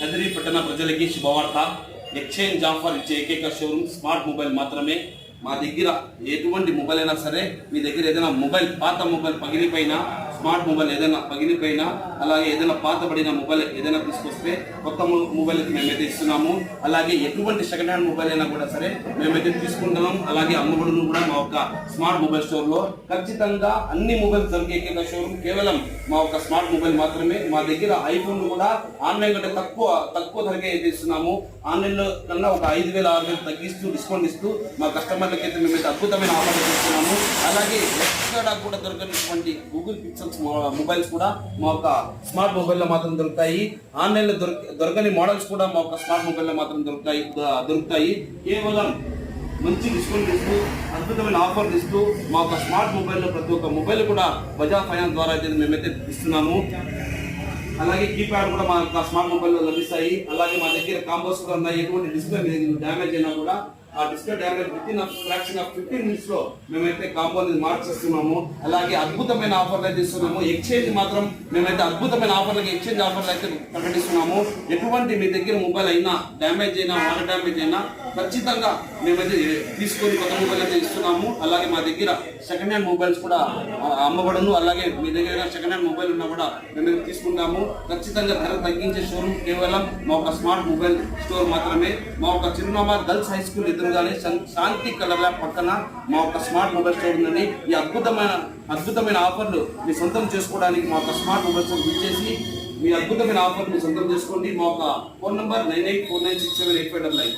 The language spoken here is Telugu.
కదిరి పట్టణ ప్రజలకి శుభవార్త. ఎక్స్చేంజ్ ఆఫర్ ఇచ్చే ఏకైక షోరూమ్ స్మార్ట్ మొబైల్ మాత్రమే. మా దగ్గర ఎటువంటి మొబైల్ అయినా సరే మీ దగ్గర ఏదైనా మొబైల్ పాత మొబైల్ పగిలిపోయినా స్మార్ట్ మొబైల్ ఏదైనా పగిలిపోయినా అలాగే ఏదైనా పాతబడిన మొబైల్ ఏదైనా తీసుకొస్తే కొత్త మొబైల్ అయితే మేమైతే ఇస్తున్నాము. అలాగే ఎటువంటి సెకండ్ హ్యాండ్ మొబైల్ అయినా కూడా సరే మేమైతే తీసుకుంటున్నాం. అలాగే అమ్మబడును కూడా మా యొక్క స్మార్ట్ మొబైల్ స్టోర్లో ఖచ్చితంగా అన్ని మొబైల్స్ దొరికే ఏకైక షోరూమ్ కేవలం మా యొక్క స్మార్ట్ మొబైల్ మాత్రమే. మా దగ్గర ఐఫోన్ కూడా ఆన్లైన్ కంటే తక్కువ తక్కువ ధరకే అయితే ఇస్తున్నాము. ఆన్లైన్లో కన్నా ఒక ఐదు వేల ఆరు వేలు తగ్గిస్తూ డిస్కౌంట్ ఇస్తూ మా కస్టమర్లకి అయితే మేమైతే అద్భుతమైన ఆఫర్లు ఇస్తున్నాము అలాగే ఎక్కడ కూడా దొరకనటువంటి గూగుల్ పిక్సెల్స్ మొబైల్స్ కూడా మా యొక్క స్మార్ట్ మొబైల్లో మాత్రం దొరుకుతాయి. ఆన్లైన్లో దొరక దొరకని మోడల్స్ కూడా మా యొక్క స్మార్ట్ మొబైల్లో మాత్రం దొరుకుతాయి దొరుకుతాయి. కేవలం మంచి డిస్కౌంట్ ఇస్తూ అద్భుతమైన ఆఫర్లు ఇస్తూ మా యొక్క స్మార్ట్ మొబైల్లో ప్రతి ఒక్క మొబైల్ కూడా బజాజ్ ఫైనాన్స్ ద్వారా అయితే మేమైతే ఇస్తున్నాము. అలాగే కీప్యాడ్ కూడా మా యొక్క స్మార్ట్ మొబైల్లో లభిస్తాయి. అలాగే మా దగ్గర కాంబోస్ కూడా ఉన్నాయి. ఎటువంటి డిస్ప్లే డ్యామేజ్ అయినా కూడా ఆ display damage within fraction of fifteen మినిట్స్లో మేమైతే కాంపౌండ్ అనేది మార్చేస్తున్నాము. అలాగే అద్భుతమైన ఆఫర్లు అయితే ఇస్తున్నాము ఎక్స్చేంజ్ మాత్రం మేమైతే అద్భుతమైన ఆఫర్లకి ఎక్స్చేంజ్ ఆఫర్లు అయితే ప్రకటిస్తున్నాము. ఎటువంటి మీ దగ్గర మొబైల్ అయినా డ్యామేజ్ అయినా వాటర్ డ్యామేజ్ అయినా ఖచ్చితంగా మేమైతే తీసుకొని కొత్త మొబైల్ అయితే ఇస్తున్నాము. అలాగే మా దగ్గర సెకండ్ హ్యాండ్ మొబైల్స్ కూడా అమ్మబడను. అలాగే మీ దగ్గర సెకండ్ హ్యాండ్ మొబైల్ ఉన్నా కూడా మేము తీసుకుంటాము. ఖచ్చితంగా ధర తగ్గించే షోరూమ్ కేవలం మా ఒక స్మార్ట్ మొబైల్ స్టోర్ మాత్రమే. మా ఒక చిరునామా గర్ల్స్ హై స్కూల్ ఎదురుగానే శాంతి కలర్ పక్కన మా యొక్క స్మార్ట్ మొబైల్ స్టోర్ ఉందండి. ఈ అద్భుతమైన అద్భుతమైన ఆఫర్లు మీ సొంతం చేసుకోవడానికి మా యొక్క స్మార్ట్ మొబైల్ స్టోర్ చేసి మీ అద్భుతమైన ఆఫర్ మీ సొంతం చేసుకోండి. మా యొక్క phone number nine eight four nine six seven eight five double nine.